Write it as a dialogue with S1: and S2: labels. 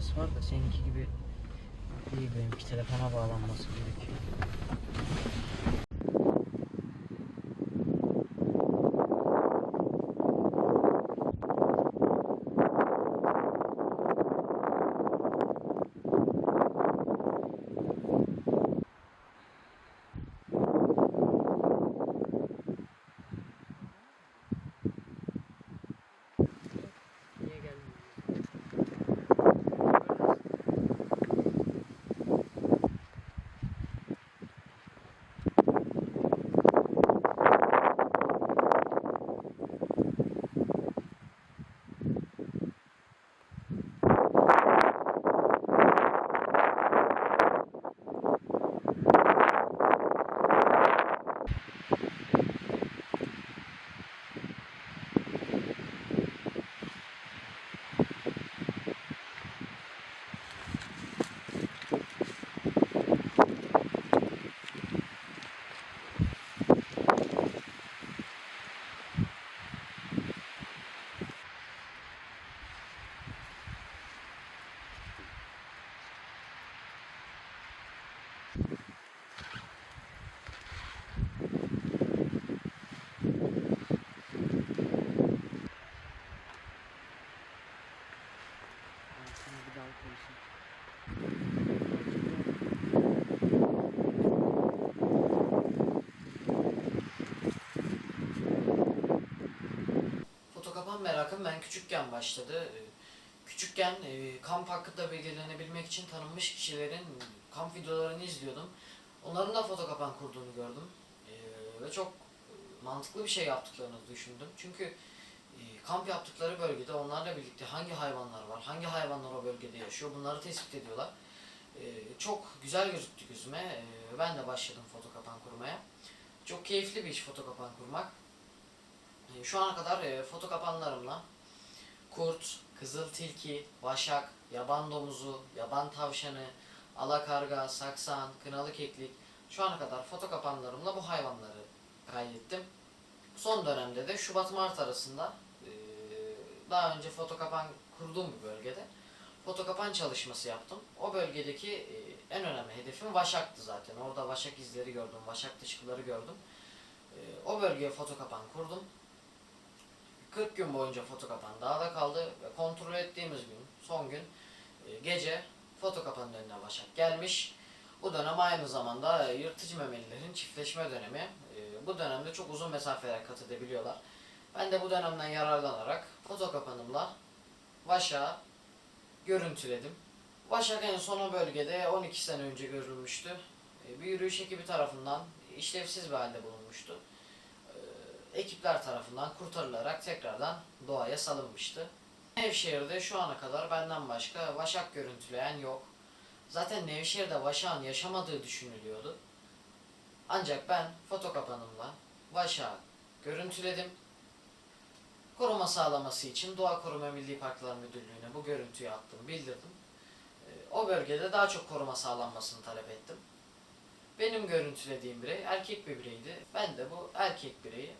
S1: var da seninki gibi değil benimki telefona bağlanması gerekiyor. Niye geldin? Ben sana bir daha konuşayım. Fotokapan merakım ben küçükken başladı. Küçükken e, kamp hakkında bilgilenebilmek için tanınmış kişilerin kamp videolarını izliyordum. Onların da fotokapan kurduğunu gördüm. Ee, Ve çok mantıklı bir şey yaptıklarını düşündüm. Çünkü e, kamp yaptıkları bölgede onlarla birlikte hangi hayvanlar var, hangi hayvanlar o bölgede yaşıyor bunları tespit ediyorlar. Ee, Çok güzel gözüktü gözüme. Ee, Ben de başladım fotokapan kurmaya. Çok keyifli bir iş fotokapan kurmak. Ee, Şu ana kadar e, fotokapanlarımla kurt, kızıl tilki, vaşak, yaban domuzu, yaban tavşanı, alakarga, saksan, kınalı keklik şu ana kadar fotokapanlarımla bu hayvanları kaydettim. Son dönemde de Şubat-Mart arasında daha önce fotokapan kurduğum bir bölgede fotokapan çalışması yaptım. O bölgedeki en önemli hedefim Vaşak'tı zaten. Orada Vaşak izleri gördüm, Vaşak dışkıları gördüm. O bölgeye fotokapan kurdum. 40 gün boyunca fotokapan dağda kaldı ve kontrol ettiğimiz gün, son gün gece fotokapanın önüne Başak gelmiş. Bu dönem aynı zamanda yırtıcı memelilerin çiftleşme dönemi. E, Bu dönemde çok uzun mesafeler kat edebiliyorlar. Ben de bu dönemden yararlanarak fotokapanımla Vaşak'ı görüntüledim. Vaşak en son o bölgede 12 sene önce görülmüştü. E, Bir yürüyüş ekibi tarafından işlevsiz bir halde bulunmuştu e, ekipler tarafından kurtarılarak tekrardan doğaya salınmıştı. Nevşehir'de şu ana kadar benden başka vaşak görüntüleyen yok. Zaten Nevşehir'de vaşağın yaşamadığı düşünülüyordu. Ancak ben fotokapanımla vaşağı görüntüledim. Koruma sağlaması için Doğa Koruma Milli Parklar Müdürlüğü'ne bu görüntüyü attım, bildirdim. E, O bölgede daha çok koruma sağlanmasını talep ettim. Benim görüntülediğim birey erkek bir bireydi. Ben de bu erkek bireyi